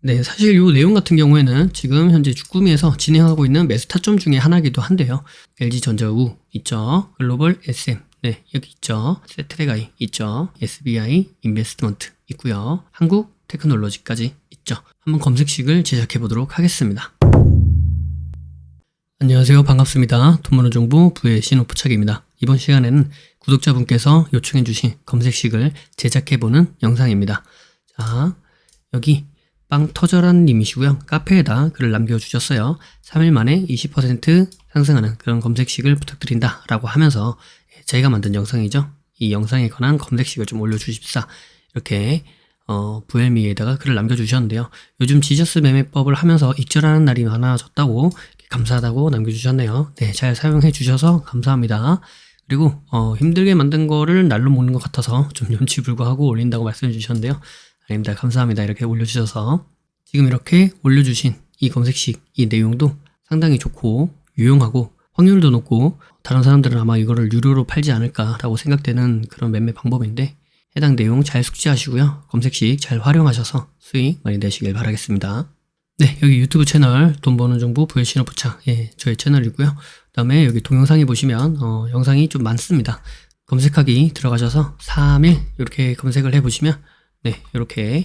네, 사실 이 내용 같은 경우에는 지금 현재 주꾸미에서 진행하고 있는 매수 타점 중에 하나이기도 한데요. LG전자 우 있죠. 글로벌 SM 네, 여기 있죠. 세트레가이 있죠. SBI 인베스트먼트 있고요. 한국 테크놀로지까지 있죠. 한번 검색식을 제작해 보도록 하겠습니다. 안녕하세요. 반갑습니다. 돈모는 정보 부의 신호부착입니다. 이번 시간에는 구독자분께서 요청해 주신 검색식을 제작해 보는 영상입니다. 자, 여기 빵 터져란 님이시고요. 카페에다 글을 남겨주셨어요. 3일 만에 20% 상승하는 그런 검색식을 부탁드린다 라고 하면서 제가 만든 영상이죠. 이 영상에 관한 검색식을 좀 올려주십사. 이렇게 어, 부엘미에다가 글을 남겨주셨는데요. 요즘 지저스 매매법을 하면서 익절하는 날이 많아졌다고 감사하다고 남겨주셨네요. 네, 잘 사용해 주셔서 감사합니다. 그리고 어, 힘들게 만든 거를 날로 먹는 것 같아서 좀 염치불구하고 올린다고 말씀해 주셨는데요. 아닙니다. 감사합니다. 이렇게 올려주셔서 지금 이렇게 올려주신 이 검색식 이 내용도 상당히 좋고 유용하고 확률도 높고 다른 사람들은 아마 이거를 유료로 팔지 않을까라고 생각되는 그런 매매 방법인데 해당 내용 잘 숙지하시고요. 검색식 잘 활용하셔서 수익 많이 내시길 바라겠습니다. 네, 여기 유튜브 채널 돈 버는 정보 부여신호 부착 예, 저의 채널이고요. 그다음에 여기 동영상에 보시면 어, 영상이 좀 많습니다. 검색하기 들어가셔서 3일 이렇게 검색을 해보시면 네, 이렇게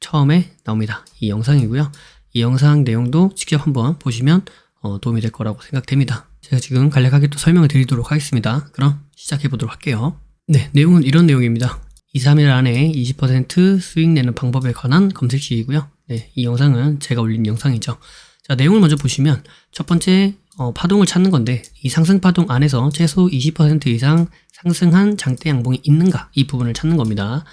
처음에 나옵니다. 이 영상이고요. 이 영상 내용도 직접 한번 보시면 어, 도움이 될 거라고 생각됩니다. 제가 지금 간략하게 또 설명을 드리도록 하겠습니다. 그럼 시작해 보도록 할게요. 네, 내용은 이런 내용입니다. 2, 3일 안에 20% 수익 내는 방법에 관한 검색식이고요. 네, 이 영상은 제가 올린 영상이죠. 자, 내용을 먼저 보시면 첫 번째 어, 파동을 찾는 건데 이 상승 파동 안에서 최소 20% 이상 상승한 장대 양봉이 있는가 이 부분을 찾는 겁니다.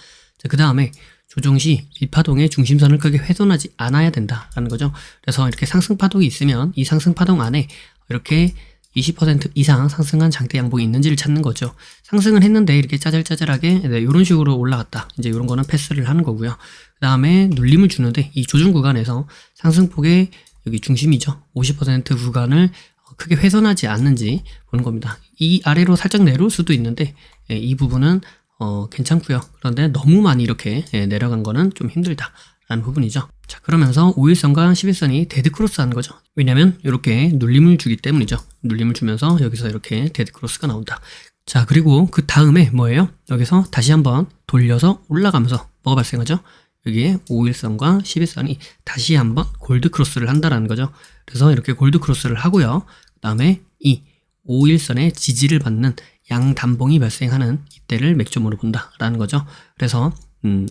자, 그 다음에 조정 시 일파동의 중심선을 크게 훼손하지 않아야 된다라는 거죠. 그래서 이렇게 상승 파동이 있으면 이 상승 파동 안에 이렇게 20% 이상 상승한 장대 양봉이 있는지를 찾는 거죠. 상승을 했는데 이렇게 짜잘짜잘하게 네, 이런 식으로 올라갔다. 이제 이런 거는 패스를 하는 거고요. 그 다음에 눌림을 주는데 이 조정 구간에서 상승폭의 여기 중심이죠. 50% 구간을 크게 훼손하지 않는지 보는 겁니다. 이 아래로 살짝 내려올 수도 있는데 예, 이 부분은 어, 괜찮고요. 그런데 너무 많이 이렇게 예, 내려간 거는 좀 힘들다라는 부분이죠. 자, 그러면서 5일선과 11선이 데드크로스 하는 거죠. 왜냐면 이렇게 눌림을 주기 때문이죠. 눌림을 주면서 여기서 이렇게 데드크로스가 나온다. 자, 그리고 그 다음에 뭐예요? 여기서 다시 한번 돌려서 올라가면서 뭐가 발생하죠? 여기에 5일선과 11선이 다시 한번 골드 크로스를 한다라는 거죠. 그래서 이렇게 골드 크로스를 하고요. 그 다음에 이 5일선의 지지를 받는 양단봉이 발생하는 이때를 맥점으로 본다라는 거죠. 그래서 음,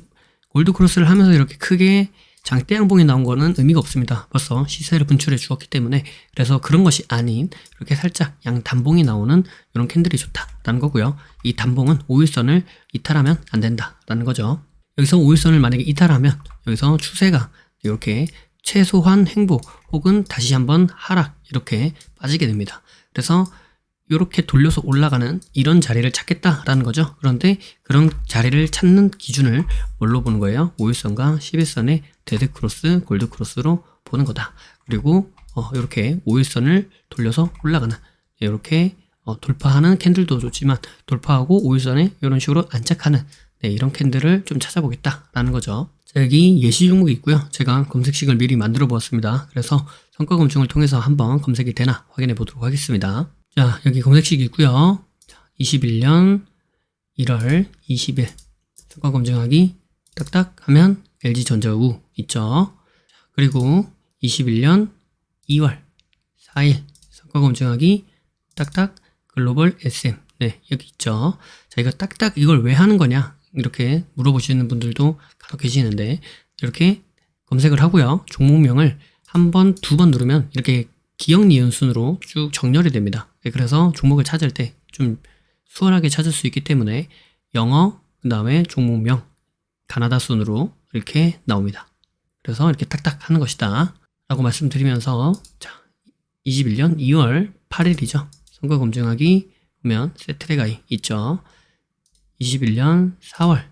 골드 크로스를 하면서 이렇게 크게 장대 양봉이 나온 거는 의미가 없습니다. 벌써 시세를 분출해 주었기 때문에 그래서 그런 것이 아닌 이렇게 살짝 양 단봉이 나오는 이런 캔들이 좋다라는 거고요. 이 단봉은 5일선을 이탈하면 안 된다라는 거죠. 여기서 5일선을 만약에 이탈하면 여기서 추세가 이렇게 최소한 행보 혹은 다시 한번 하락 이렇게 빠지게 됩니다. 그래서 이렇게 돌려서 올라가는 이런 자리를 찾겠다라는 거죠. 그런데 그런 자리를 찾는 기준을 뭘로 보는 거예요? 5일선과 11선의 데드 크로스, 골드 크로스로 보는 거다. 그리고 어, 이렇게 5일선을 돌려서 올라가는 이렇게 어, 돌파하는 캔들도 좋지만 돌파하고 5일선에 이런 식으로 안착하는 네, 이런 캔들을 좀 찾아보겠다라는 거죠. 자, 여기 예시 종목이 있고요. 제가 검색식을 미리 만들어 보았습니다. 그래서 성과 검증을 통해서 한번 검색이 되나 확인해 보도록 하겠습니다. 자, 여기 검색식이 있고요. 21년 1월 20일 성과 검증하기 딱딱 하면 LG전자우 있죠. 그리고 21년 2월 4일 성과 검증하기 딱딱 글로벌 SM 네, 여기 있죠. 자, 이거 딱딱 이걸 왜 하는 거냐? 이렇게 물어보시는 분들도 간혹 계시는데 이렇게 검색을 하고요. 종목명을 한 번, 두 번 누르면 이렇게 기억 니은 순으로 쭉 정렬이 됩니다. 네, 그래서 종목을 찾을 때 좀 수월하게 찾을 수 있기 때문에 영어, 그 다음에 종목명, 가나다 순으로 이렇게 나옵니다. 그래서 이렇게 딱딱 하는 것이다. 라고 말씀드리면서, 자, 21년 2월 8일이죠. 선거 검증하기 보면 세트레가이 있죠. 21년 4월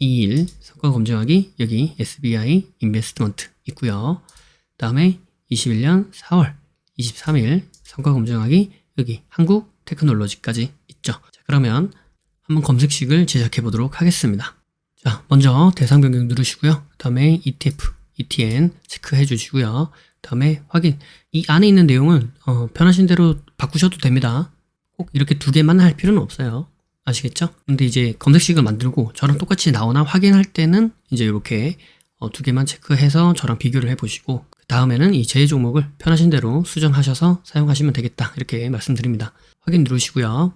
2일 선거 검증하기 여기 SBI 인베스트먼트 있고요. 다음에 21년 4월 23일 성과 검증하기 여기 한국 테크놀로지까지 있죠. 자, 그러면 한번 검색식을 제작해 보도록 하겠습니다. 자, 먼저 대상 변경 누르시고요. 그 다음에 ETF ETN 체크해 주시고요. 다음에 확인. 이 안에 있는 내용은 어, 편하신 대로 바꾸셔도 됩니다. 꼭 이렇게 두 개만 할 필요는 없어요. 아시겠죠? 근데 이제 검색식을 만들고 저랑 똑같이 나오나 확인할 때는 이제 이렇게 어, 두 개만 체크해서 저랑 비교를 해보시고 그 다음에는 이 제외 종목을 편하신 대로 수정하셔서 사용하시면 되겠다 이렇게 말씀드립니다. 확인 누르시고요.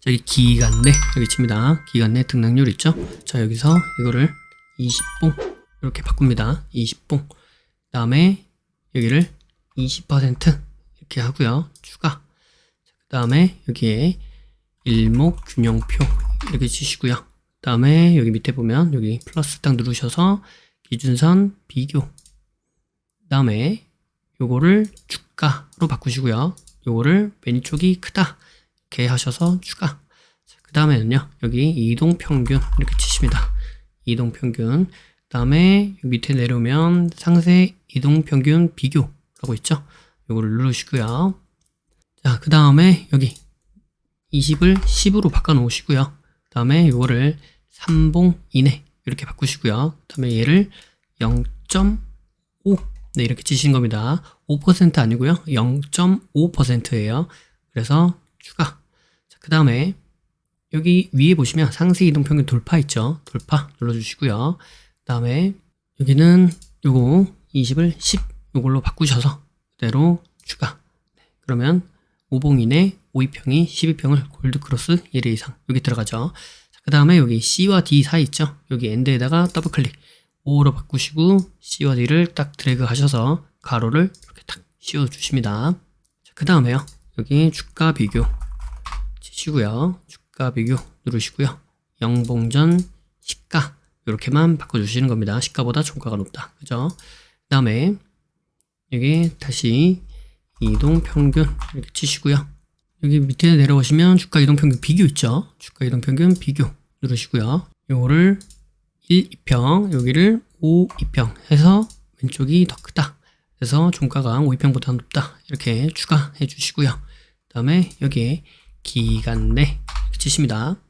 저기 기간 내 여기 칩니다. 기간 내 등락률 있죠? 자 여기서 이거를 20봉 이렇게 바꿉니다. 20봉 다음에 여기를 20% 이렇게 하고요. 추가 그 다음에 여기에 일목 균형표 이렇게 치시고요. 다음에 여기 밑에 보면 여기 플러스 딱 누르셔서 기준선 비교 다음에 요거를 주가로 바꾸시고요. 요거를 매니촉이 크다 이렇게 하셔서 추가 그 다음에는요 여기 이동평균 이렇게 치십니다. 이동평균 그 다음에 밑에 내려오면 상세 이동평균 비교라고 있죠. 요거를 누르시고요. 자, 그 다음에 여기 20을 10으로 바꿔 놓으시고요. 그 다음에 이거를 3봉 이내 이렇게 바꾸시고요. 그 다음에 얘를 0.5 네, 이렇게 치신 겁니다. 5% 아니고요. 0.5%예요. 그래서 추가. 그 다음에 여기 위에 보시면 상세 이동 평균 돌파 있죠. 돌파 눌러 주시고요. 그 다음에 여기는 요거 20을 10 요걸로 바꾸셔서 그대로 추가. 네, 그러면 5봉 이내 52평이 12평을 골드 크로스 1회 이상 여기 들어가죠. 그 다음에 여기 C와 D 사이 있죠. 여기 엔드에다가 더블 클릭 5로 바꾸시고 C와 D를 딱 드래그 하셔서 가로를 이렇게 딱 씌워 주십니다. 그 다음에요. 여기 주가 비교 치시고요. 주가 비교 누르시고요. 영봉전 시가 이렇게만 바꿔주시는 겁니다. 시가보다 종가가 높다. 그죠? 그 다음에 여기 다시 이동 평균 이렇게 치시고요. 여기 밑에 내려오시면 주가 이동 평균 비교 있죠. 주가 이동 평균 비교 누르시고요. 요거를 1, 2평, 여기를 5, 2평 해서 왼쪽이 더 크다. 그래서 종가가 5, 2평보다 높다. 이렇게 추가해 주시고요. 그 다음에 여기에 기간 내 치십니다.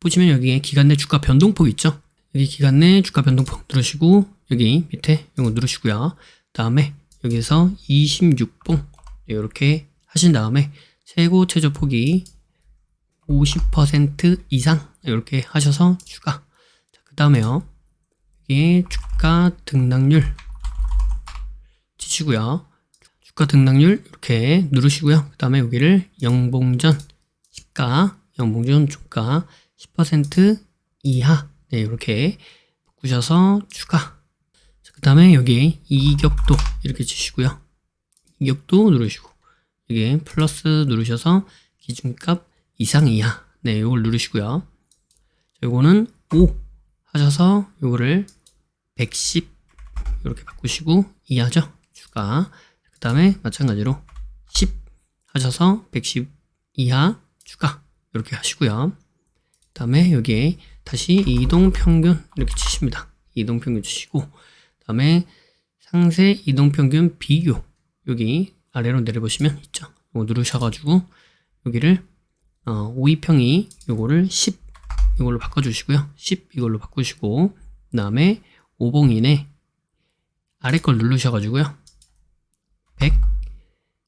보시면 여기에 기간 내 주가 변동폭 있죠. 여기 기간 내 주가 변동폭 누르시고 여기 밑에 이거 누르시고요. 그 다음에 여기서 26봉 이렇게 하신 다음에 최고 최저 폭이 50% 이상 이렇게 하셔서 추가. 그 다음에요. 여기 주가 등락률 치시고요. 주가 등락률 이렇게 누르시고요. 그 다음에 여기를 영봉전 시가, 영봉전 주가 10% 이하 네, 이렇게 바꾸셔서 추가. 그 다음에 여기 이격도 이렇게 치시고요. 이격도 누르시고 여기 플러스 누르셔서 기준값 이상 이하 네 이걸 누르시고요. 요거는 5 하셔서 요거를 110 이렇게 바꾸시고 이하죠? 추가. 그 다음에 마찬가지로 10 하셔서 110 이하 추가 이렇게 하시고요. 그 다음에 여기에 다시 이동평균 이렇게 치십니다. 이동평균 치시고 그 다음에 상세 이동평균 비교 여기 아래로 내려보시면 있죠? 누르셔가지고 여기를 어, 52평이 요거를 10 이걸로 바꿔주시고요. 10 이걸로 바꾸시고 그 다음에 5봉 이내 아래 걸 누르셔가지고요. 100,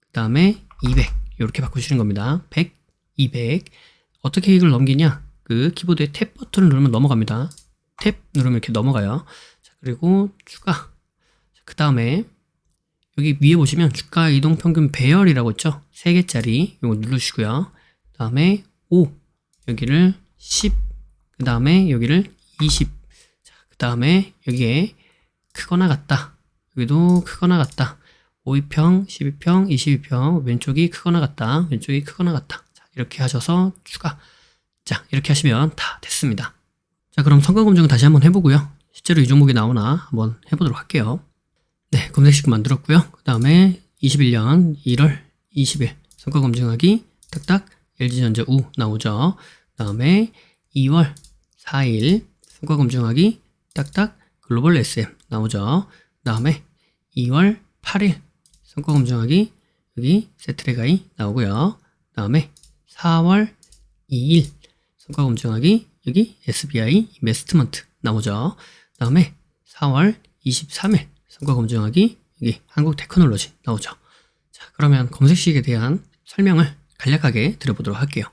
그 다음에 200 이렇게 바꾸시는 겁니다. 100, 200 어떻게 이걸 넘기냐? 그 키보드에 탭 버튼을 누르면 넘어갑니다. 탭 누르면 이렇게 넘어가요. 자, 그리고 추가. 그 다음에 여기 위에 보시면 주가 이동 평균 배열이라고 있죠? 3개짜리 이거 누르시고요. 그 다음에 5 여기를 10, 그 다음에 여기를 20, 그 다음에 여기에 크거나 같다. 여기도 크거나 같다. 52평, 12평, 22평, 왼쪽이 크거나 같다. 왼쪽이 크거나 같다. 자, 이렇게 하셔서 추가. 자, 이렇게 하시면 다 됐습니다. 자, 그럼 성과 검증 다시 한번 해보고요. 실제로 이 종목이 나오나 한번 해보도록 할게요. 네, 검색식 만들었고요. 그 다음에 21년 1월 20일 성과 검증하기 딱딱 LG전자 우 나오죠. 그 다음에 2월 4일 성과 검증하기 딱딱 글로벌 SM 나오죠. 그 다음에 2월 8일 성과 검증하기 여기 세트레가이 나오고요. 그 다음에 4월 2일 성과 검증하기 여기 SBI 인베스트먼트 나오죠. 그 다음에 4월 23일 성과 검증하기 여기 한국 테크놀로지 나오죠. 자, 그러면 검색식에 대한 설명을 간략하게 드려보도록 할게요.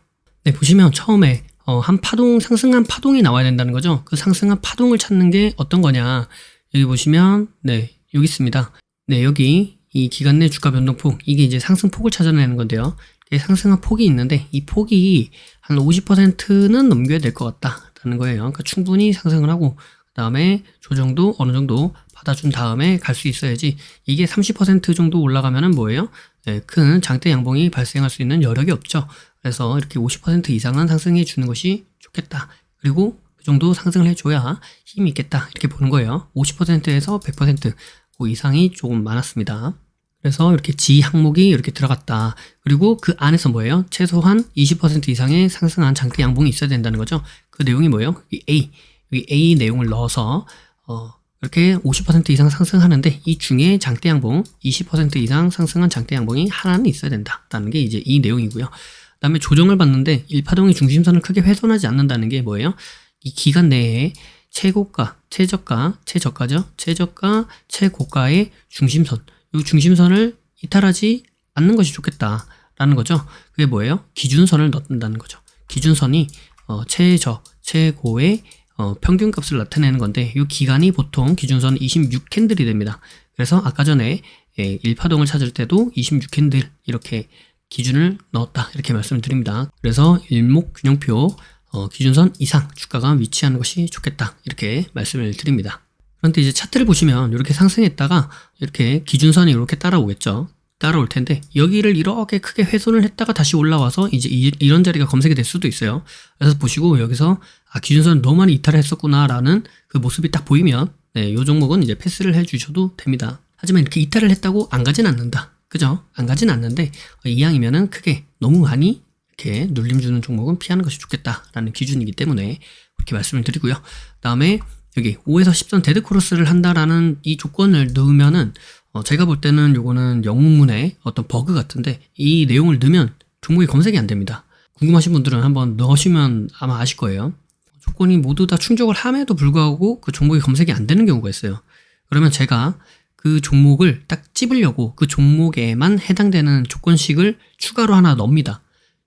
네, 보시면 처음에 어, 한 파동, 상승한 파동이 나와야 된다는 거죠. 그 상승한 파동을 찾는 게 어떤 거냐. 여기 보시면, 네, 여기 있습니다. 네, 여기 이 기간 내 주가 변동폭, 이게 이제 상승폭을 찾아내는 건데요. 상승한 폭이 있는데, 이 폭이 한 50%는 넘겨야 될 것 같다라는 거예요. 그러니까 충분히 상승을 하고, 그 다음에 조정도 어느 정도 받아준 다음에 갈 수 있어야지, 이게 30% 정도 올라가면은 뭐예요? 네, 큰 장대 양봉이 발생할 수 있는 여력이 없죠. 그래서 이렇게 50% 이상은 상승해 주는 것이 좋겠다. 그리고 그 정도 상승을 해줘야 힘이 있겠다. 이렇게 보는 거예요. 50%에서 100%그 이상이 조금 많았습니다. 그래서 이렇게 G 항목이 이렇게 들어갔다. 그리고 그 안에서 뭐예요? 최소한 20% 이상의 상승한 장대 양봉이 있어야 된다는 거죠. 그 내용이 뭐예요? 이 A, 여기 A 내용을 넣어서 어, 이렇게 50% 이상 상승하는데 이 중에 장대 양봉 20% 이상 상승한 장대 양봉이 하나는 있어야 된다라는 게 이제 이 내용이고요. 그다음에 조정을 받는데 일파동의 중심선을 크게 훼손하지 않는다는 게 뭐예요? 이 기간 내에 최고가, 최저가, 최저가죠. 최저가, 최고가의 중심선. 이 중심선을 이탈하지 않는 것이 좋겠다라는 거죠. 그게 뭐예요? 기준선을 넣는다는 거죠. 기준선이 어, 최저, 최고의 어, 평균값을 나타내는 건데 이 기간이 보통 기준선 26캔들이 됩니다. 그래서 아까 전에 예, 일파동을 찾을 때도 26캔들 이렇게 기준을 넣었다 이렇게 말씀을 드립니다. 그래서 일목균형표 어, 기준선 이상 주가가 위치하는 것이 좋겠다 이렇게 말씀을 드립니다. 그런데 이제 차트를 보시면 이렇게 상승했다가 이렇게 기준선이 이렇게 따라오겠죠. 따라올 텐데 여기를 이렇게 크게 훼손을 했다가 다시 올라와서 이제 이, 런 자리가 검색이 될 수도 있어요. 그래서 보시고 여기서 아 기준선을 너무 많이 이탈했었구나라는 그 모습이 딱 보이면 네, 요 종목은 이제 패스를 해주셔도 됩니다. 하지만 이렇게 이탈을 했다고 안 가진 않는다. 그죠? 안 가진 않는데 이왕이면은 크게 너무 많이 이렇게 눌림 주는 종목은 피하는 것이 좋겠다라는 기준이기 때문에 그렇게 말씀을 드리고요. 그다음에 여기 5에서 10선 데드 크로스를 한다라는 이 조건을 넣으면은 어 제가 볼 때는 요거는 영문의 어떤 버그 같은데 이 내용을 넣으면 종목이 검색이 안 됩니다. 궁금하신 분들은 한번 넣으시면 아마 아실 거예요. 조건이 모두 다 충족을 함에도 불구하고 그 종목이 검색이 안 되는 경우가 있어요. 그러면 제가 그 종목을 딱 찝으려고 그 종목에만 해당되는 조건식을 추가로 하나 넣습니다.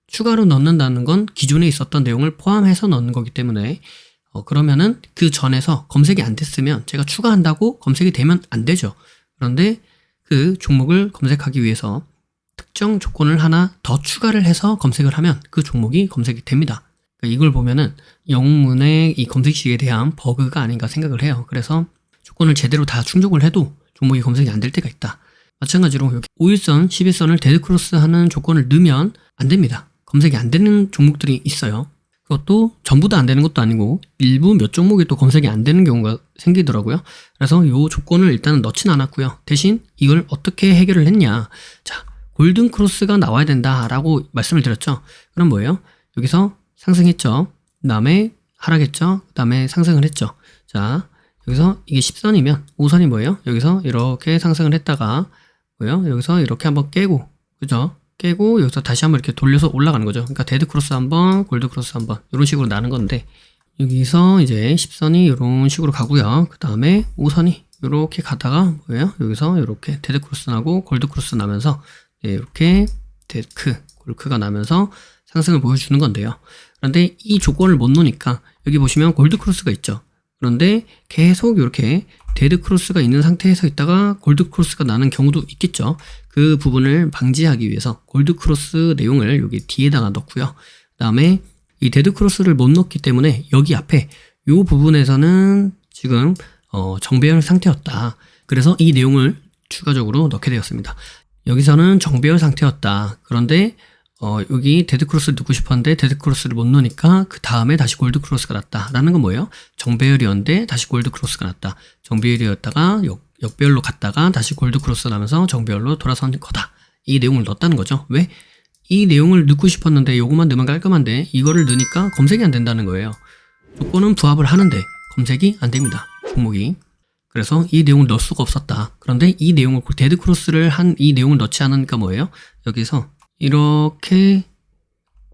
추가로 넣는다는 건 기존에 있었던 내용을 포함해서 넣는 거기 때문에 어, 그러면은 그 전에서 검색이 안 됐으면 제가 추가한다고 검색이 되면 안 되죠. 그런데 그 종목을 검색하기 위해서 특정 조건을 하나 더 추가를 해서 검색을 하면 그 종목이 검색이 됩니다. 그러니까 이걸 보면은 영문의 이 검색식에 대한 버그가 아닌가 생각을 해요. 그래서 조건을 제대로 다 충족을 해도 종목이 검색이 안 될 때가 있다. 마찬가지로 여기 5일선, 11선을 데드크로스 하는 조건을 넣으면 안 됩니다. 검색이 안 되는 종목들이 있어요. 그것도 전부 다 안 되는 것도 아니고 일부 몇 종목이 또 검색이 안 되는 경우가 생기더라고요. 그래서 이 조건을 일단은 넣진 않았고요. 대신 이걸 어떻게 해결을 했냐. 자, 골든 크로스가 나와야 된다라고 말씀을 드렸죠. 그럼 뭐예요? 여기서 상승했죠. 그 다음에 하락했죠. 그 다음에 상승을 했죠. 자, 여기서 이게 10선이면 5선이 뭐예요? 여기서 이렇게 상승을 했다가 뭐예요? 여기서 이렇게 한번 깨고 그죠? 깨고 여기서 다시 한번 이렇게 돌려서 올라가는 거죠. 그러니까 데드 크로스 한번, 골드 크로스 한번 이런 식으로 나는 건데 여기서 이제 10선이 이런 식으로 가고요. 그 다음에 5선이 이렇게 가다가 뭐예요? 여기서 이렇게 데드 크로스 나고 골드 크로스 나면서 이렇게 데크, 골크가 나면서 상승을 보여주는 건데요. 그런데 이 조건을 못 놓으니까 여기 보시면 골드 크로스가 있죠. 그런데 계속 이렇게 데드 크로스가 있는 상태에서 있다가 골드 크로스가 나는 경우도 있겠죠. 그 부분을 방지하기 위해서 골드 크로스 내용을 여기 뒤에다가 넣고요. 그 다음에 이 데드 크로스를 못 넣기 때문에 여기 앞에 이 부분에서는 지금 어 정배열 상태였다. 그래서 이 내용을 추가적으로 넣게 되었습니다. 여기서는 정배열 상태였다. 그런데 어, 여기 데드크로스 를 넣고 싶었는데 데드크로스를 못 넣으니까 그 다음에 다시 골드크로스가 났다. 라는 건 뭐예요? 정배열이었는데 다시 골드크로스가 났다. 정배열이었다가 역, 역배열로 갔다가 다시 골드크로스 나면서 정배열로 돌아선 거다. 이 내용을 넣었다는 거죠. 왜? 이 내용을 넣고 싶었는데 요것만 넣으면 깔끔한데 이거를 넣으니까 검색이 안 된다는 거예요. 조건은 부합을 하는데 검색이 안 됩니다. 종목이. 그래서 이 내용을 넣을 수가 없었다. 그런데 이 내용을 데드크로스를 한 이 내용을 넣지 않으니까 뭐예요? 여기서 이렇게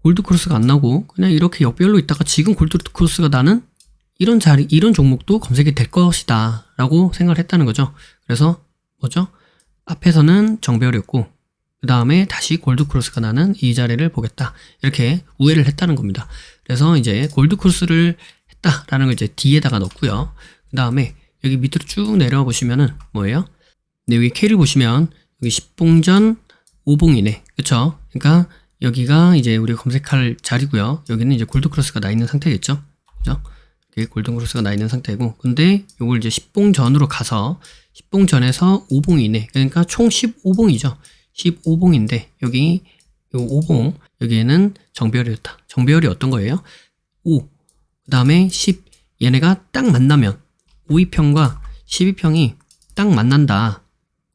골드 크로스가 안 나고 그냥 이렇게 역별로 있다가 지금 골드 크로스가 나는 이런 자리 이런 종목도 검색이 될 것이다 라고 생각을 했다는 거죠 그래서 뭐죠? 앞에서는 정배열이었고 그 다음에 다시 골드 크로스가 나는 이 자리를 보겠다. 이렇게 우회를 했다는 겁니다. 그래서 이제 골드 크로스를 했다라는 걸 이제 D에다가 넣고요. 그 다음에 여기 밑으로 쭉 내려와 보시면은 뭐예요? 네, 여기 K를 보시면 여기 10봉전 5봉이네. 그쵸? 그러니까 여기가 이제 우리가 검색할 자리고요. 여기는 이제 골드 크로스가 나 있는 상태겠죠? 그죠? 이렇게 골든 크로스가 나 있는 상태고 근데 요걸 이제 10봉 전으로 가서 10봉 전에서 5봉 이내 그러니까 총 15봉이죠 15봉인데 여기 요 5봉 여기에는 정배열이었다 정배열이 어떤 거예요? 5 그다음에 10 얘네가 딱 만나면 5위평과 12평이 딱 만난다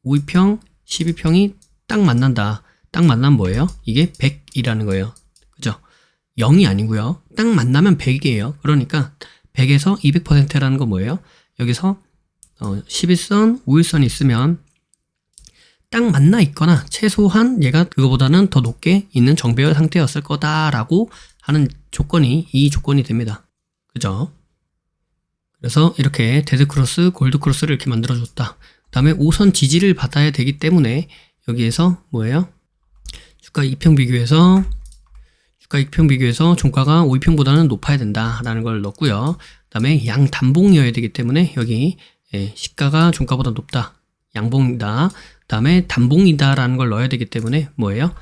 5위평 12평이 딱 만난다 딱 만나면 뭐예요? 이게 100이라는 거예요 그죠? 0이 아니고요 딱 만나면 100이에요 그러니까 100에서 200%라는 건 뭐예요? 여기서 어, 11선, 5일선이 있으면 딱 만나 있거나 최소한 얘가 그거보다는 더 높게 있는 정배열 상태였을 거다라고 하는 조건이 이 조건이 됩니다. 그죠? 그래서 이렇게 데드크로스, 골드크로스를 이렇게 만들어줬다. 그 다음에 5선 지지를 받아야 되기 때문에 여기에서 뭐예요? 주가 2평 비교해서 주가 2평 비교해서 종가가 5위평보다는 높아야 된다라는 걸 넣었고요. 그 다음에 양단봉이어야 되기 때문에 여기 예, 시가가 종가보다 높다. 양봉이다. 그 다음에 단봉이다라는 걸 넣어야 되기 때문에 뭐예요?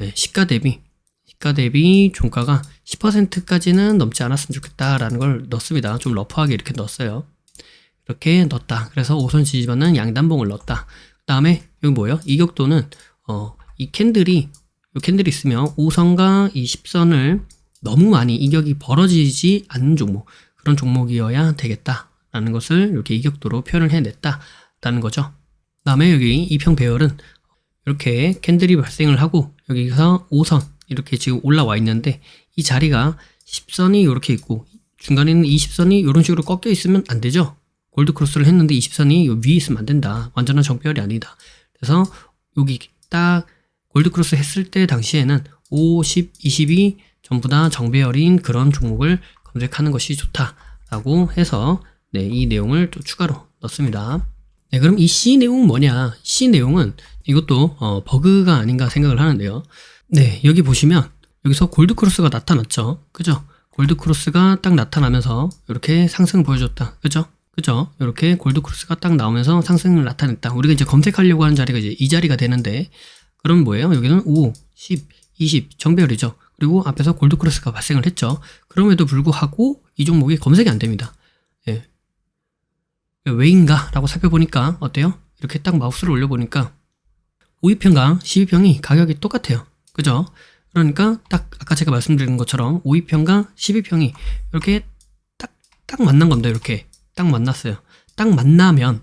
예, 시가 대비 시가 대비 종가가 10%까지는 넘지 않았으면 좋겠다라는 걸 넣습니다. 좀 러프하게 이렇게 넣었어요. 이렇게 넣었다. 그래서 5선 지지받는 양단봉을 넣었다. 그 다음에 여기 뭐예요? 이격도는 어, 이 캔들이 이 캔들이 있으면 5선과 이 10선을 너무 많이 이격이 벌어지지 않는 종목 그런 종목이어야 되겠다라는 것을 이렇게 이격도로 표현을 해냈다라는 거죠. 그다음에 여기 이평 배열은 이렇게 캔들이 발생을 하고 여기서 5선 이렇게 지금 올라와 있는데 이 자리가 10선이 이렇게 있고 중간에 있는 20선이 이런 식으로 꺾여 있으면 안 되죠. 골드 크로스를 했는데 20선이 위에 있으면 안 된다. 완전한 정배열이 아니다. 그래서 여기 딱 골드 크로스 했을 때 당시에는 5, 10, 20이 전부 다 정배열인 그런 종목을 검색하는 것이 좋다라고 해서 네, 이 내용을 또 추가로 넣습니다. 네, 그럼 이 C 내용은 뭐냐? C 내용은 이것도 어, 버그가 아닌가 생각을 하는데요. 네, 여기 보시면 여기서 골드 크로스가 나타났죠. 그죠? 골드 크로스가 딱 나타나면서 이렇게 상승을 보여줬다. 그죠? 그죠? 이렇게 골드 크로스가 딱 나오면서 상승을 나타냈다. 우리가 이제 검색하려고 하는 자리가 이제 이 자리가 되는데 그럼 뭐예요? 여기는 5, 10, 20 정배열이죠. 그리고 앞에서 골드 크로스가 발생을 했죠. 그럼에도 불구하고 이 종목이 검색이 안 됩니다. 예. 왜인가? 라고 살펴보니까 어때요? 이렇게 딱 마우스를 올려보니까 5위평과 12평이 가격이 똑같아요. 그죠? 그러니까 딱 아까 제가 말씀드린 것처럼 5위평과 12평이 이렇게 딱, 딱 만난 겁니다. 이렇게 딱 만났어요. 딱 만나면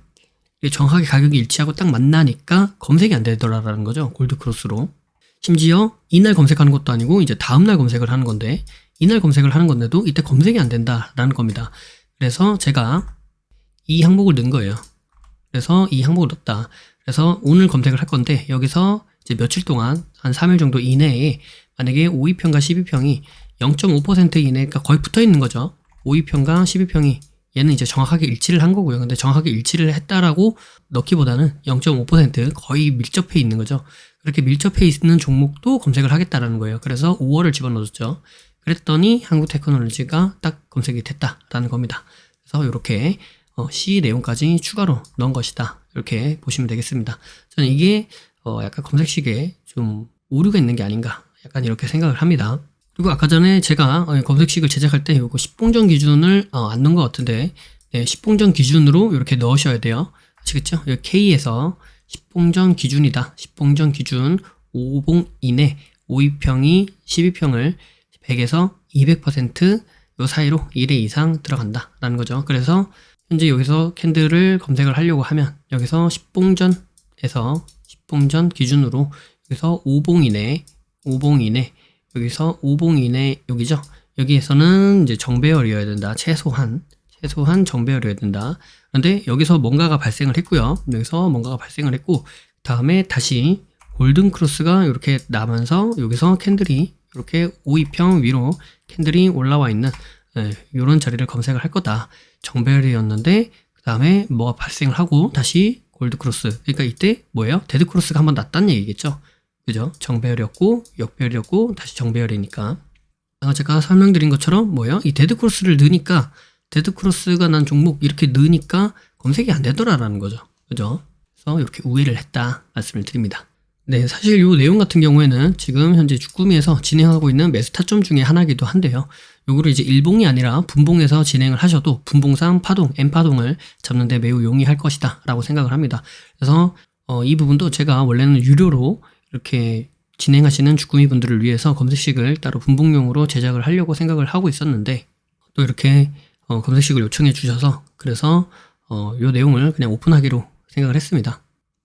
정확하게 가격이 일치하고 딱 만나니까 검색이 안 되더라라는 거죠. 골드크로스로. 심지어 이날 검색하는 것도 아니고 이제 다음날 검색을 하는 건데 이날 검색을 하는 건데도 이때 검색이 안 된다라는 겁니다. 그래서 제가 이 항목을 넣은 거예요. 그래서 이 항목을 넣었다. 그래서 오늘 검색을 할 건데 여기서 이제 며칠 동안 한 3일 정도 이내에 만약에 5위평과 12평이 0.5% 이내, 그러니까 거의 붙어 있는 거죠. 5위평과 12평이 얘는 이제 정확하게 일치를 한 거고요. 근데 정확하게 일치를 했다라고 넣기보다는 0.5% 거의 밀접해 있는 거죠. 그렇게 밀접해 있는 종목도 검색을 하겠다라는 거예요. 그래서 5월을 집어넣었죠. 그랬더니 한국 테크놀로지가 딱 검색이 됐다라는 겁니다. 그래서 이렇게 어, C 내용까지 추가로 넣은 것이다. 이렇게 보시면 되겠습니다. 저는 이게 어, 약간 검색식에 좀 오류가 있는 게 아닌가 약간 이렇게 생각을 합니다. 그리고 아까 전에 제가 어, 검색식을 제작할 때 이거 10봉전 기준을 어, 안 넣은 것 같은데 네, 10봉전 기준으로 이렇게 넣으셔야 돼요. 아시겠죠? K에서 10봉전 기준이다. 10봉전 기준 5봉 이내 5위평이 12평을 100에서 200%요 사이로 1회 이상 들어간다 라는 거죠. 그래서 현재 여기서 캔들을 검색을 하려고 하면 여기서 10봉전에서 10봉전 기준으로 여기서 5봉 이내 5봉 이내 여기서 5봉 이내 여기죠. 여기에서는 이제 정배열이어야 된다. 최소한 최소한 정배열이어야 된다. 그런데 여기서 뭔가가 발생을 했고요. 여기서 뭔가가 발생을 했고 다음에 다시 골든 크로스가 이렇게 나면서 여기서 캔들이 이렇게 5위평 위로 캔들이 올라와 있는 네, 이런 자리를 검색을 할 거다. 정배열이었는데 그 다음에 뭐가 발생을 하고 다시 골드 크로스. 그러니까 이때 뭐예요? 데드 크로스가 한번 났다는 얘기겠죠. 그죠? 정배열이었고 역배열이었고 다시 정배열이니까. 제가 설명드린 것처럼 뭐예요? 이 데드 크로스를 넣으니까 데드 크로스가 난 종목 이렇게 넣으니까 검색이 안 되더라라는 거죠. 그죠? 그래서 이렇게 우회를 했다 말씀을 드립니다. 네, 사실 이 내용 같은 경우에는 지금 현재 주꾸미에서 진행하고 있는 매수 타점 중에 하나이기도 한데요. 요거를 이제 일봉이 아니라 분봉에서 진행을 하셔도 분봉상 파동, N파동을 잡는데 매우 용이할 것이다 라고 생각을 합니다. 그래서 어, 이 부분도 제가 원래는 유료로 이렇게 진행하시는 주꾸미 분들을 위해서 검색식을 따로 분봉용으로 제작을 하려고 생각을 하고 있었는데 또 이렇게 어, 검색식을 요청해 주셔서 그래서 어, 요 내용을 그냥 오픈하기로 생각을 했습니다.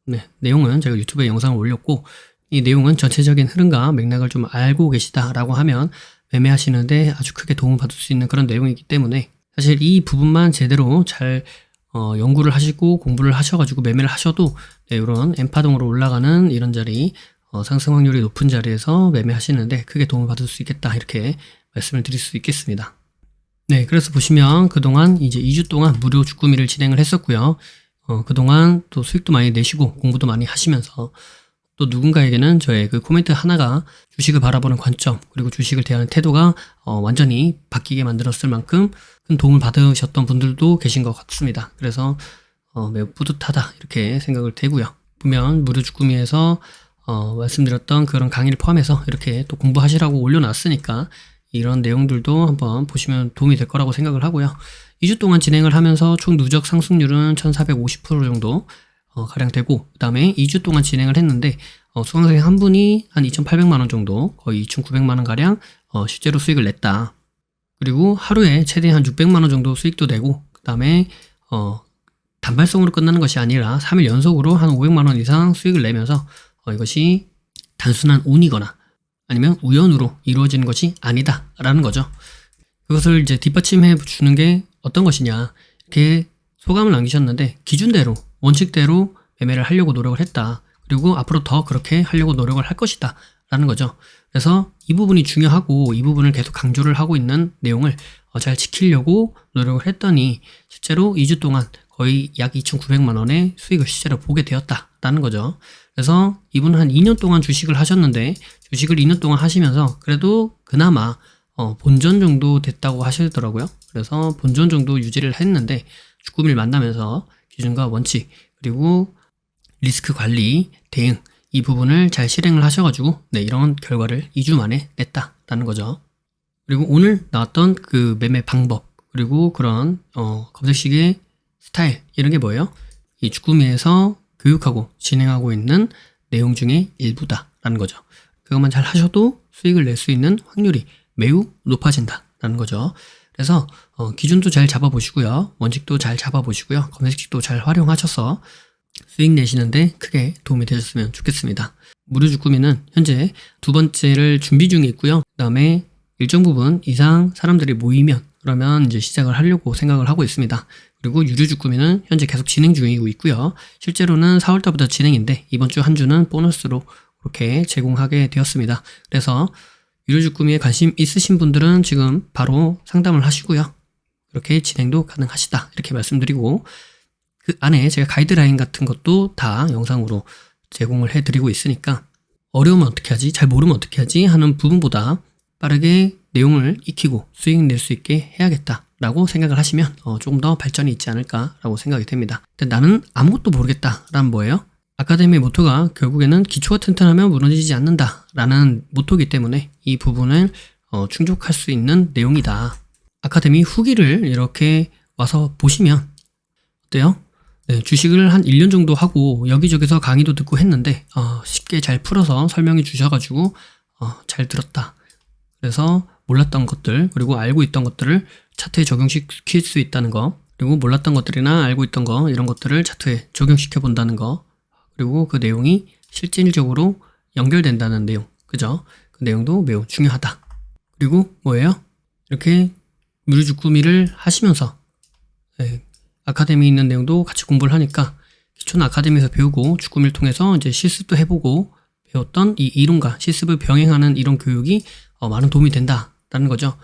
네, 내용은 제가 유튜브에 영상을 올렸고 이 내용은 전체적인 흐름과 맥락을 좀 알고 계시다라고 하면 매매하시는데 아주 크게 도움을 받을 수 있는 그런 내용이기 때문에 사실 이 부분만 제대로 잘 어, 연구를 하시고 공부를 하셔가지고 매매를 하셔도 네, 이런 엠파동으로 올라가는 이런 자리 어, 상승 확률이 높은 자리에서 매매하시는데 크게 도움을 받을 수 있겠다 이렇게 말씀을 드릴 수 있겠습니다. 네, 그래서 보시면 그동안 이제 2주 동안 무료 주꾸미를 진행을 했었고요. 어, 그동안 또 수익도 많이 내시고 공부도 많이 하시면서 또 누군가에게는 저의 그 코멘트 하나가 주식을 바라보는 관점 그리고 주식을 대하는 태도가 어, 완전히 바뀌게 만들었을 만큼 큰 도움을 받으셨던 분들도 계신 것 같습니다. 그래서 어, 매우 뿌듯하다 이렇게 생각을 되고요. 보면 무료 주꾸미에서 어, 말씀드렸던 그런 강의를 포함해서 이렇게 또 공부하시라고 올려놨으니까 이런 내용들도 한번 보시면 도움이 될 거라고 생각을 하고요. 2주 동안 진행을 하면서 총 누적 상승률은 1450% 정도 어, 가량 되고 그 다음에 2주 동안 진행을 했는데 어, 수강생 한 분이 한 2,800만 원 정도 거의 2,900만 원 가량 어, 실제로 수익을 냈다. 그리고 하루에 최대 한 600만 원 정도 수익도 내고 그 다음에 어, 단발성으로 끝나는 것이 아니라 3일 연속으로 한 500만 원 이상 수익을 내면서 어, 이것이 단순한 운이거나 아니면 우연으로 이루어지는 것이 아니다라는 거죠. 그것을 이제 뒷받침해 주는 게 어떤 것이냐 이렇게 소감을 남기셨는데 기준대로 원칙대로 매매를 하려고 노력을 했다. 그리고 앞으로 더 그렇게 하려고 노력을 할 것이다. 라는 거죠. 그래서 이 부분이 중요하고 이 부분을 계속 강조를 하고 있는 내용을 어, 잘 지키려고 노력을 했더니 실제로 2주 동안 거의 약 2,900만 원의 수익을 실제로 보게 되었다라는 거죠. 그래서 이분은 한 2년 동안 주식을 하셨는데 주식을 2년 동안 하시면서 그래도 그나마 어, 본전 정도 됐다고 하시더라고요. 그래서 본전 정도 유지를 했는데 주꾸미를 만나면서 기준과 원칙 그리고 리스크 관리 대응 이 부분을 잘 실행을 하셔가지고 네 이런 결과를 2주 만에 냈다라는 거죠. 그리고 오늘 나왔던 그 매매 방법 그리고 그런 어, 검색식의 스타일 이런 게 뭐예요? 이 주꾸미에서 교육하고 진행하고 있는 내용 중에 일부다라는 거죠. 그것만 잘 하셔도 수익을 낼 수 있는 확률이 매우 높아진다라는 거죠. 그래서 어, 기준도 잘 잡아보시고요. 원칙도 잘 잡아보시고요. 검색식도 잘 활용하셔서 수익 내시는데 크게 도움이 되셨으면 좋겠습니다. 무료 주꾸미는 현재 두 번째를 준비 중에 있고요. 그 다음에 일정 부분 이상 사람들이 모이면 그러면 이제 시작을 하려고 생각을 하고 있습니다. 그리고 유료 주꾸미는 현재 계속 진행 중이고 있고요. 실제로는 4월달부터 진행인데 이번 주 한 주는 보너스로 그렇게 제공하게 되었습니다. 그래서 유료 주꾸미에 관심 있으신 분들은 지금 바로 상담을 하시고요. 그렇게 진행도 가능하시다. 이렇게 말씀드리고 그 안에 제가 가이드라인 같은 것도 다 영상으로 제공을 해드리고 있으니까 어려우면 어떻게 하지? 잘 모르면 어떻게 하지? 하는 부분보다 빠르게 내용을 익히고 수익 낼 수 있게 해야겠다 라고 생각을 하시면 어, 조금 더 발전이 있지 않을까라고 생각이 됩니다. 근데 나는 아무것도 모르겠다라는 뭐예요? 아카데미의 모토가 결국에는 기초가 튼튼하면 무너지지 않는다라는 모토기 때문에 이 부분을 어, 충족할 수 있는 내용이다. 아카데미 후기를 이렇게 와서 보시면 어때요? 네, 주식을 한 1년 정도 하고 여기저기서 강의도 듣고 했는데 어, 쉽게 잘 풀어서 설명해 주셔가지고 어, 잘 들었다. 그래서 몰랐던 것들 그리고 알고 있던 것들을 차트에 적용시킬 수 있다는 거 그리고 몰랐던 것들이나 알고 있던 거 이런 것들을 차트에 적용시켜 본다는 거 그리고 그 내용이 실질적으로 연결된다는 내용 그죠? 그 내용도 매우 중요하다. 그리고 뭐예요? 이렇게 무료주꾸미를 하시면서 네, 아카데미에 있는 내용도 같이 공부를 하니까 기초는 아카데미에서 배우고 주꾸미를 통해서 이제 실습도 해보고 배웠던 이 이론과 실습을 병행하는 이론 교육이 어, 많은 도움이 된다라는 거죠.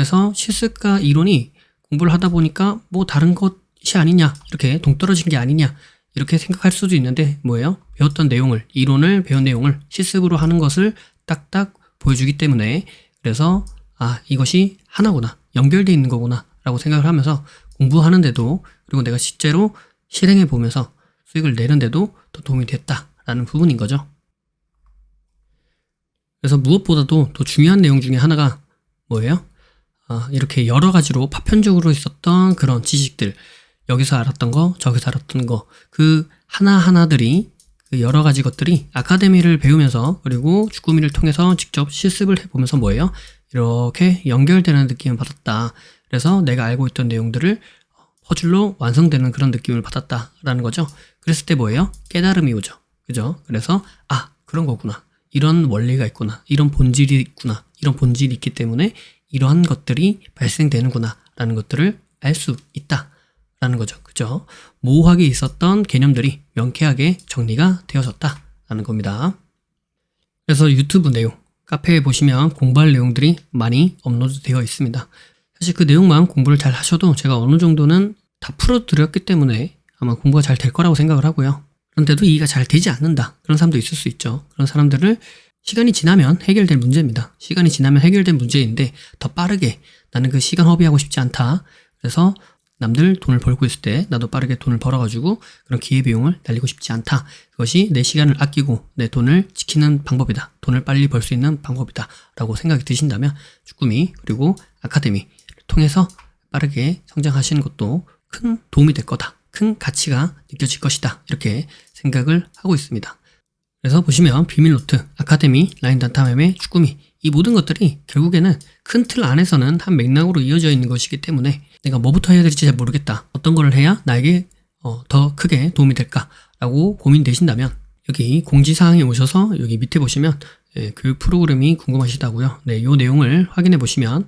그래서 실습과 이론이 공부를 하다 보니까 뭐 다른 것이 아니냐 이렇게 동떨어진 게 아니냐 이렇게 생각할 수도 있는데 뭐예요? 배웠던 내용을 이론을 배운 내용을 실습으로 하는 것을 딱딱 보여주기 때문에 그래서 아 이것이 하나구나 연결돼 있는 거구나 라고 생각을 하면서 공부하는데도 그리고 내가 실제로 실행해 보면서 수익을 내는데도 더 도움이 됐다라는 부분인 거죠. 그래서 무엇보다도 더 중요한 내용 중에 하나가 뭐예요? 아, 이렇게 여러 가지로 파편적으로 있었던 그런 지식들, 여기서 알았던 거, 저기서 알았던 거, 그 하나하나들이 그 여러 가지 것들이 아카데미를 배우면서 그리고 주꾸미를 통해서 직접 실습을 해보면서 뭐예요? 이렇게 연결되는 느낌을 받았다. 그래서 내가 알고 있던 내용들을 퍼즐로 완성되는 그런 느낌을 받았다라는 거죠. 그랬을 때 뭐예요? 깨달음이 오죠. 그죠? 그래서 아 그런 거구나. 이런 원리가 있구나. 이런 본질이 있구나. 이런 본질이 있기 때문에 이러한 것들이 발생되는구나. 라는 것들을 알 수 있다. 라는 거죠. 그죠? 모호하게 있었던 개념들이 명쾌하게 정리가 되어졌다. 라는 겁니다. 그래서 유튜브 내용, 카페에 보시면 공부할 내용들이 많이 업로드 되어 있습니다. 사실 그 내용만 공부를 잘 하셔도 제가 어느 정도는 다 풀어드렸기 때문에 아마 공부가 잘 될 거라고 생각을 하고요. 그런데도 이해가 잘 되지 않는다. 그런 사람도 있을 수 있죠. 그런 사람들을 시간이 지나면 해결될 문제입니다. 시간이 지나면 해결된 문제인데 더 빠르게 나는 그 시간 허비하고 싶지 않다. 그래서 남들 돈을 벌고 있을 때 나도 빠르게 돈을 벌어가지고 그런 기회비용을 날리고 싶지 않다. 그것이 내 시간을 아끼고 내 돈을 지키는 방법이다. 돈을 빨리 벌 수 있는 방법이다. 라고 생각이 드신다면 주꾸미 그리고 아카데미를 통해서 빠르게 성장하시는 것도 큰 도움이 될 거다. 큰 가치가 느껴질 것이다. 이렇게 생각을 하고 있습니다. 그래서 보시면 비밀노트, 아카데미, 라인 단타 매매, 주꾸미 이 모든 것들이 결국에는 큰 틀 안에서는 한 맥락으로 이어져 있는 것이기 때문에 내가 뭐부터 해야 될지 잘 모르겠다. 어떤 거를 해야 나에게 어, 더 크게 도움이 될까라고 고민되신다면 여기 공지사항에 오셔서 여기 밑에 보시면 예, 교육 프로그램이 궁금하시다고요. 네, 이 내용을 확인해 보시면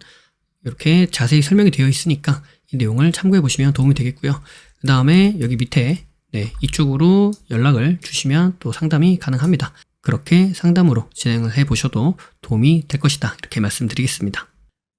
이렇게 자세히 설명이 되어 있으니까 이 내용을 참고해 보시면 도움이 되겠고요. 그 다음에 여기 밑에 네, 이쪽으로 연락을 주시면 또 상담이 가능합니다. 그렇게 상담으로 진행을 해 보셔도 도움이 될 것이다. 이렇게 말씀드리겠습니다.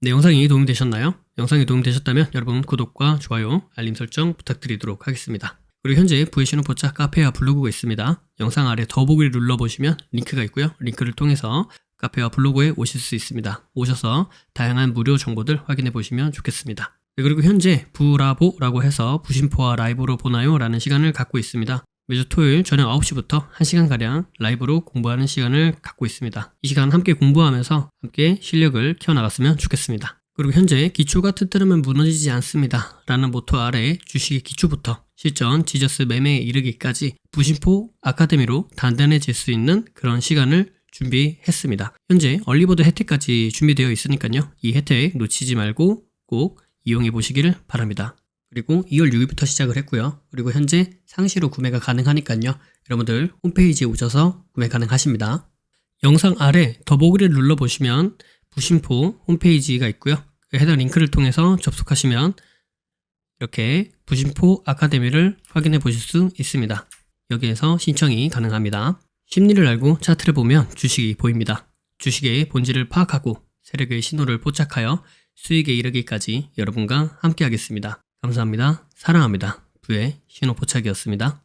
네, 영상이 도움이 되셨나요? 영상이 도움이 되셨다면 여러분 구독과 좋아요, 알림 설정 부탁드리도록 하겠습니다. 그리고 현재 부에시노 포차 카페와 블로그가 있습니다. 영상 아래 더보기를 눌러보시면 링크가 있고요. 링크를 통해서 카페와 블로그에 오실 수 있습니다. 오셔서 다양한 무료 정보들 확인해 보시면 좋겠습니다. 네, 그리고 현재 부라보라고 해서 부심포와 라이브로 보나요? 라는 시간을 갖고 있습니다. 매주 토요일 저녁 9시부터 1시간가량 라이브로 공부하는 시간을 갖고 있습니다. 이 시간 함께 공부하면서 함께 실력을 키워나갔으면 좋겠습니다. 그리고 현재 기초가 튼튼하면 무너지지 않습니다. 라는 모토 아래 주식의 기초부터 실전 지저스 매매에 이르기까지 부심포 아카데미로 단단해질 수 있는 그런 시간을 준비했습니다. 현재 얼리버드 혜택까지 준비되어 있으니까요. 이 혜택 놓치지 말고 꼭 이용해 보시기를 바랍니다. 그리고 2월 6일부터 시작을 했고요. 그리고 현재 상시로 구매가 가능하니까요. 여러분들 홈페이지에 오셔서 구매 가능하십니다. 영상 아래 더보기를 눌러보시면 부심포 홈페이지가 있고요. 그 해당 링크를 통해서 접속하시면 이렇게 부심포 아카데미를 확인해 보실 수 있습니다. 여기에서 신청이 가능합니다. 심리를 알고 차트를 보면 주식이 보입니다. 주식의 본질을 파악하고 세력의 신호를 포착하여 수익에 이르기까지 여러분과 함께 하겠습니다. 감사합니다. 사랑합니다. 부의 신호 포착이었습니다.